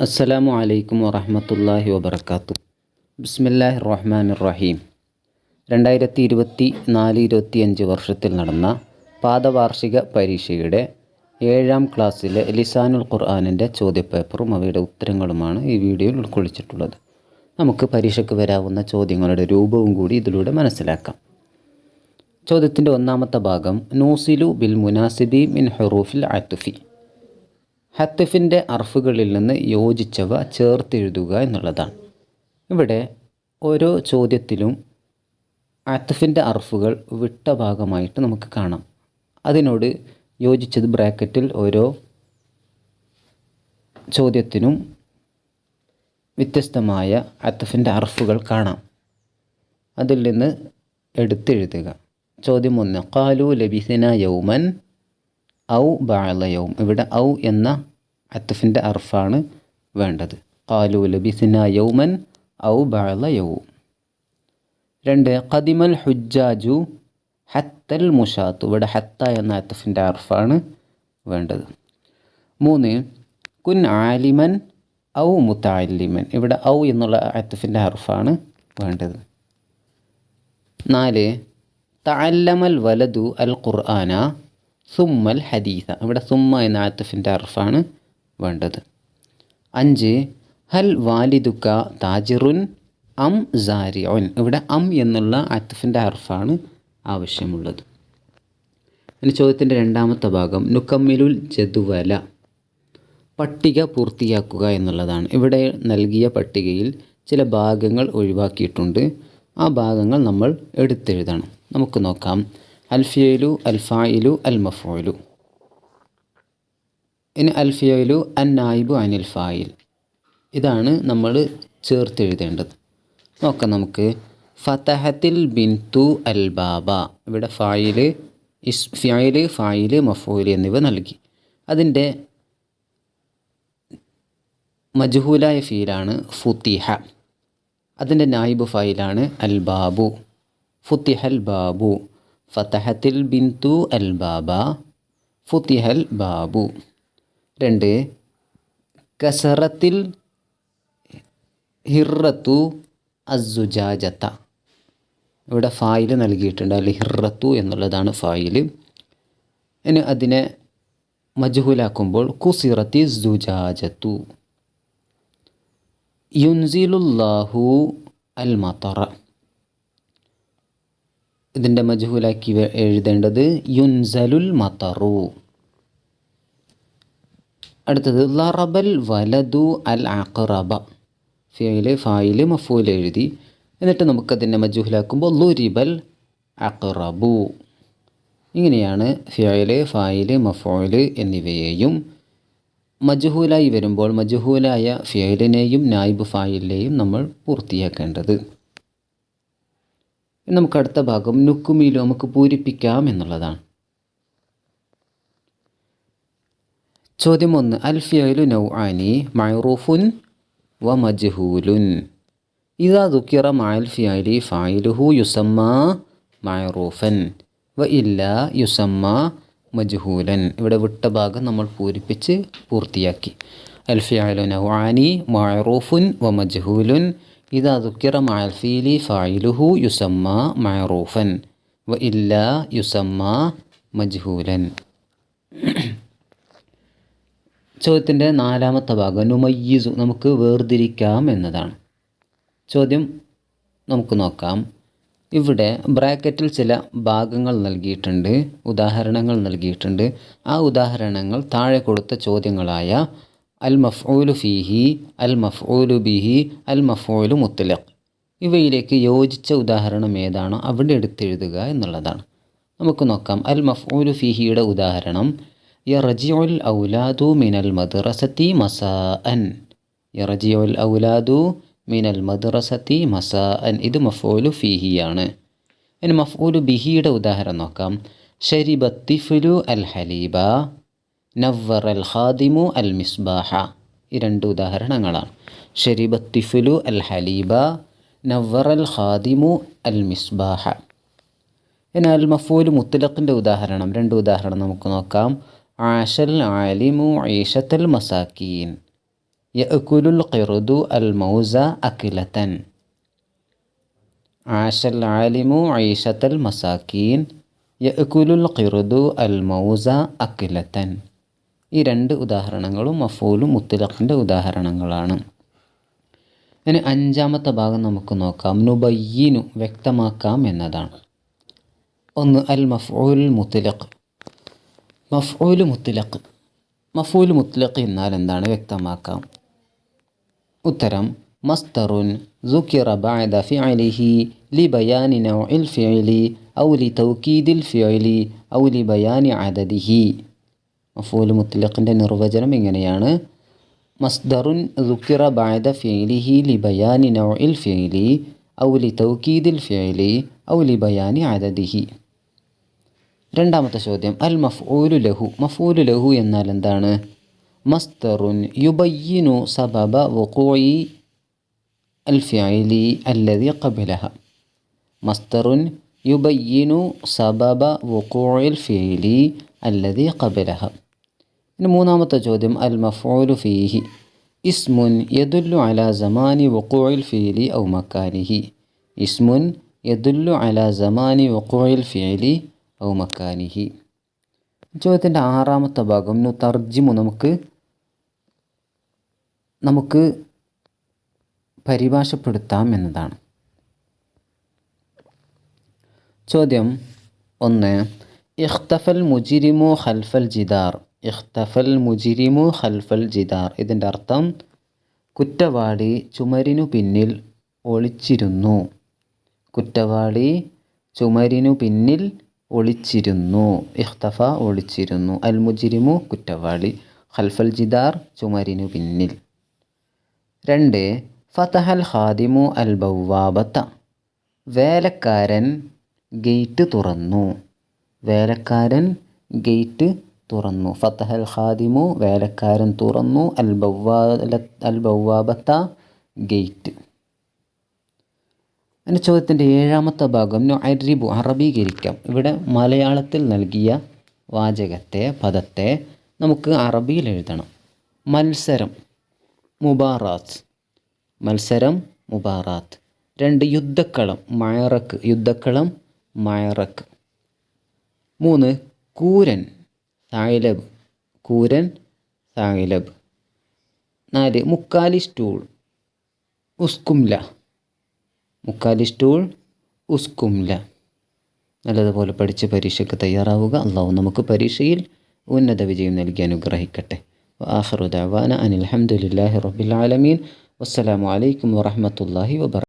അസ്സലാമു അലൈക്കും വറഹമത്തല്ലാഹി വബർക്കാത്തു ബിസ്മില്ലാഹി റഹ്മാൻ റഹീം രണ്ടായിരത്തി ഇരുപത്തി നാല് ഇരുപത്തി അഞ്ച് വർഷത്തിൽ നടന്ന പാദവാർഷിക പരീക്ഷയുടെ ഏഴാം ക്ലാസ്സിലെ ലിസാനുൽ ഖുർആാനിന്റെ ചോദ്യപേപ്പറും അവയുടെ ഉത്തരങ്ങളുമാണ് ഈ വീഡിയോയിൽ ഉൾക്കൊള്ളിച്ചിട്ടുള്ളത്. നമുക്ക് പരീക്ഷയ്ക്ക് വരാവുന്ന ചോദ്യങ്ങളുടെ രൂപവും കൂടി ഇതിലൂടെ മനസ്സിലാക്കാം. ചോദ്യത്തിന്റെ ഒന്നാമത്തെ ഭാഗം നൂസിലു ബിൽ മുനാസിബി മിൻ ഹെറൂഫിൽ ആത്തുഫി ഹത്തഫിന്റെ അർഫുകളിൽ നിന്ന് യോജിച്ചവ ചേർത്തെഴുതുക എന്നുള്ളതാണ്. ഇവിടെ ഓരോ ചോദ്യത്തിലും അത്തഫിന്റെ അർഫുകൾ വിട്ട ഭാഗമായിട്ട് നമുക്ക് കാണാം. അതിനോട് യോജിച്ചത് ബ്രാക്കറ്റിൽ ഓരോ ചോദ്യത്തിനും വ്യത്യസ്തമായ അത്തഫിന്റെ അർഫുകൾ കാണാം. അതിൽ നിന്ന് എടുത്തെഴുതുക. ചോദ്യം ഒന്ന് കാലു ലബിസിന യൗമൻ ഔ ബാലയവും ഇവിടെ ഔ എന്ന അത്തഫിന്റെ അർഫാണ് വേണ്ടത്. കാലു ലബിസിന യൗമൻ ഔ ബാലയവും രണ്ട് ഖദിമൽ ഹുജാജു ഹത്തൽ മുഷാത്തു. ഇവിടെ ഹത്ത എന്ന അത്തഫിന്റെ അർഫാണ് വേണ്ടത്. മൂന്ന് കുൻ ആലിമൻ ഔ മുത്താലിമൻ. ഇവിടെ ഔ എന്നുള്ള അത്തഫിന്റെ അർഫാണ് വേണ്ടത്. നാല് തഅല്ലമൽ വലതു അൽ ഖുർആന. സുമ്മൽ ഹദീസ. ഇവിടെ സുമ്മ എന്ന ആത്തഫിന്റെ അർഫാണ് വേണ്ടത്. അഞ്ച് ഹൽ വാലിദുക്ക താജിറുൻ അം സാരിഉൻ. ഇവിടെ അം എന്നുള്ള ആത്തഫിന്റെ അർഫാണ് ആവശ്യമുള്ളത്. ഇനി ചോദ്യത്തിന്റെ രണ്ടാമത്തെ ഭാഗം നുക്കമ്മിലുൽ ജദുവല. പട്ടിക പൂർത്തിയാക്കുക എന്നുള്ളതാണ്. ഇവിടെ നൽകിയ പട്ടികയിൽ ചില ഭാഗങ്ങൾ ഒഴിവാക്കിയിട്ടുണ്ട്. ആ ഭാഗങ്ങൾ നമ്മൾ എടുത്തെഴുതണം. നമുക്ക് നോക്കാം. അൽഫിയലു അൽഫായിലു അൽ ഇനി അൽഫിയലു അൻ നായിബു അനിൽ ഫായിൽ ഇതാണ് നമ്മൾ ചേർത്ത് എഴുതേണ്ടത് നോക്കാം നമുക്ക്. ഫതഹത്തിൽ ബിൻതു അൽ ബാബ ഇവിടെ ഫായിൽ ഇസ് ഫിയായിൽ ഫായിൽ മഫൂൽ എന്നിവ നൽകി. അതിന്റെ മജ്ഹൂലായ ഫീലാണ് ഫുത്തിഹ. അതിന്റെ നായിബ് ഫായിലാണ് അൽ ബാബു ഫുത്തിഹൽ ബാബു ഫതഹത്തിൽ ബിന്തു അൽ ബാബ ഫുത്തിഹൽ ബാബു. രണ്ട് കസറത്തിൽ ഹിറത്തു അസുജാജത്ത ഇവിടെ ഫായിൽ നൽകിയിട്ടുണ്ട്. അല്ലെ ഹിറത്തു എന്നുള്ളതാണ് ഫായിൽ. ഇനി അതിനെ മജ്ഹൂലാക്കുമ്പോൾ കുസിറത്തി സുജാജത്തു. യുൻസിലുല്ലാഹു അൽ മത്തറ ഇതിന്റെ മജ്ഹൂലാക്കി എഴുതേണ്ടത് യുൻസലുൽ മത്തറു അടുത്തത് ലറബൽ വലതു അൽ അഖറബ ഫിയിൽ ഫായിൽ മഫൂൽ എഴുതി. എന്നിട്ട് നമുക്കതിന്റെ മജ്ഹൂലാക്കുമ്പോൾ ലുരിബൽ അഖറബു ഇങ്ങനെയാണ് ഫിയയിലെ ഫായിൽ മഫോയിൽ എന്നിവയെയും മജ്ഹൂലായി വരുമ്പോൾ മജ്ഹൂലായ ഫിയലിനെയും നായിബ് ഫായിലിനെയും നമ്മൾ പൂർത്തിയാക്കേണ്ടത്. നമുക്ക് അടുത്ത ഭാഗം നുക്കുമിയിലും നമുക്ക് പൂരിപ്പിക്കാം എന്നുള്ളതാണ്. ചോദ്യം ഒന്ന് അൽഫിയലു നൗ ആനി മൈറൂഫുൻ വ മജ്ഹൂലുൻ. ഇതാ ദുക്കിറ മായൽ ഫിയലി ഫായിലുഹു യുസമ്മ മൈറൂഫൻ വ ഇല്ല യുസമ്മ മജ്ഹൂലൻ. ഇവിടെ വിട്ട ഭാഗം നമ്മൾ പൂരിപ്പിച്ച് പൂർത്തിയാക്കി. അൽഫിയാലു നൗആനി മൈറൂഫുൻ വ മജ്ഹൂലുൻ ഇതാ ذكر ഫീലി ഫായിലുഹു യുസമ്മ മഅറൂഫൻ വ ഇല്ല യുസമ്മ മജ്ഹൂലൻ ചോദ്യത്തിന്റെ നാലാമത്തെ ഭാഗം നുമയ്യിസു നമുക്ക് വേർതിരിക്കാം എന്നതാണ്. ചോദ്യം നമുക്ക് നോക്കാം. ഇവിടെ ബ്രാക്കറ്റിൽ ചില ഭാഗങ്ങൾ നൽകിയിട്ടുണ്ട് ഉദാഹരണങ്ങൾ നൽകിയിട്ടുണ്ട്. ആ ഉദാഹരണങ്ങൾ താഴെ കൊടുത്ത ചോദ്യങ്ങളായ അൽ മഫ്ഊലു ഫീഹി അൽ മഫ്ഊലു ബിഹി അൽ മഫ്ഊലു മുത്തലഖ്. ഇവയിലേക്ക് യോജിച്ച ഉദാഹരണം ഏതാണോ? അവിടെ എടുത്തെഴുതുക എന്നുള്ളതാണ്. നമുക്ക് നോക്കാം. അൽ മഫ്ഊലു ഫീഹിയുടെ ഉദാഹരണം യറജിഉൽ ഔലാദു മിനൽ മദ്റസത്തി മസാഅൻ. യറജിഉൽ ഔലാദു മിനൽ മദ്റസത്തി മസാഅൻ. ഇത് മഫ്ഊലു ഫീഹിയാണ്. ഇനി മഫ്ഊലു ബിഹിയുടെ ഉദാഹരണം നോക്കാം. ഷരിബത്തിഫുലു അൽ ഹലീബ നവ്വർ അൽ ഖാദിമു അൽ മിസ്ബാഹ ഈ രണ്ട് ഉദാഹരണങ്ങളാണ്. ഷരിബത്തിഫുലു അൽ ഹലീബ നവ്വർ അൽ ഖാദിമു അൽ മിസ്ബാഹ ഇനി അൽ മഫൂലു മുത്തലഖിന്റെ ഉദാഹരണം രണ്ട് ഉദാഹരണം നമുക്ക് നോക്കാം. ആഷൽ ആലിമു ഈഷത്തൽ മസാക്കീൻ. യഅ്കുലുൽ ഖിറുദു അൽ മൗസ അക്കിലത്തൻ ആഷൽ ആലിമു ഐഷത്തൽ മസാക്കീൻ. യഅ്കുലുൽ ഖിറുദു അൽ മൗസ അക്കിലത്തൻ ഈ രണ്ട് ഉദാഹരണങ്ങളും മഫൂലും മുത്തലഖിൻ്റെ ഉദാഹരണങ്ങളാണ് ഇനി അഞ്ചാമത്തെ ഭാഗം നമുക്ക് നോക്കാം നുബയ്യിനു വ്യക്തമാക്കാം എന്നതാണ് ഒന്ന് അൽ മഫ്ഊൽ മുത്തലഖ് മഫ്ഊൽ മുത്തലഖ് മഫൂൽ മുത്തലഖ് എന്നാൽ എന്താണ് വ്യക്തമാക്കാം ഉത്തരം മസ്തറുൻ ذكر بعد فعله لبيان نوع الفعل أو لتوكيد الفعل أو لبيان عدده مفول مطلق نروجنا من يعني أنا مصدر ذكر بعد فعله لبيان نوع الفعل أو لتوكيد الفعل أو لبيان عدده. رندام تشوديم المفعول له مفعول له ينالندان مصدر يبين سبب وقوع الفعل الذي قبلها مصدر يبين سبب وقوع الفعل الذي قبلها ഇനി മൂന്നാമത്തെ ചോദ്യം അൽ മഫോലു ഫീഹി ഇസ്മുൻ യദുല്ലു അലാ സമാനി വുഖൂഇൽ ഫീലി ഔ മക്കാനിഹി. ഇസ്മുൻ യദുല്ലു അലാ സമാനി വുഖൂഇൽ ഫീലി ഔ മക്കാനിഹി. ചോദ്യത്തിന്റെ ആറാമത്തെ ഭാഗം നു തർജിമു നമുക്ക് നമുക്ക് പരിഭാഷപ്പെടുത്താം എന്നതാണ്. ചോദ്യം ഒന്ന് ഇഖ്തഫൽ മുജിരിമു ഖൽഫൽ ജിദാർ ഇഖ്തഫൽ മുജിരിമു ഖൽഫൽ ജിദാർ. ഇതിന്റെ അർത്ഥം കുറ്റവാളി ചുമരിനു പിന്നിൽ ഒളിച്ചിരുന്നു. കുറ്റവാളി ചുമരിനു പിന്നിൽ ഒളിച്ചിരുന്നു. ഇഖ്തഫ ഒളിച്ചിരുന്നു. അൽ മുജിരിമു കുറ്റവാളി ഖൽഫൽ ജിദാർ ചുമരിനു പിന്നിൽ. രണ്ട് ഫതഹൽ ഖാദിമു അൽ ബൗവാബത്ത വേലക്കാരൻ ഗേറ്റ് തുറന്നു. വേലക്കാരൻ ഗേറ്റ് തുറന്നു. ഫത്തഹൽ ഖാദിമു വേലക്കാരൻ തുറന്നു. അൽ അൽ ബൗവാബത്ത ഗേറ്റ്. എന്റെ ചോദ്യത്തിന്റെ ഏഴാമത്തെ ഭാഗം അരിബു അറബീകരിക്കാം. ഇവിടെ മലയാളത്തിൽ നൽകിയ വാചകത്തെ പദത്തെ നമുക്ക് അറബിയിൽ എഴുതണം. മത്സരം മുബാറാത്ത്. മത്സരം മുബാറാത്ത്. രണ്ട് യുദ്ധക്കളം മയറക്ക്. യുദ്ധക്കളം മയറക്ക്. മൂന്ന് കൂരൻ. സായിലബ് കൂരൻ സായിലബ് നാല് മുക്കാലി സ്റ്റൂൾ ഉസ്കുംല. മുക്കാലി സ്റ്റൂൾ ഉസ്കുംല. നല്ലതുപോലെ പഠിച്ച് പരീക്ഷയ്ക്ക് തയ്യാറാവുക. അള്ളാഹു നമുക്ക് പരീക്ഷയിൽ ഉന്നത വിജയം നൽകി അനുഗ്രഹിക്കട്ടെ. ആഹ്റുദാന അനിൽഹമുല്ലാഹി റബ്ബിൽ ആലമീൻ. വസ്സലാമു അലൈക്കും വറഹമത്തല്ലാഹി വബർ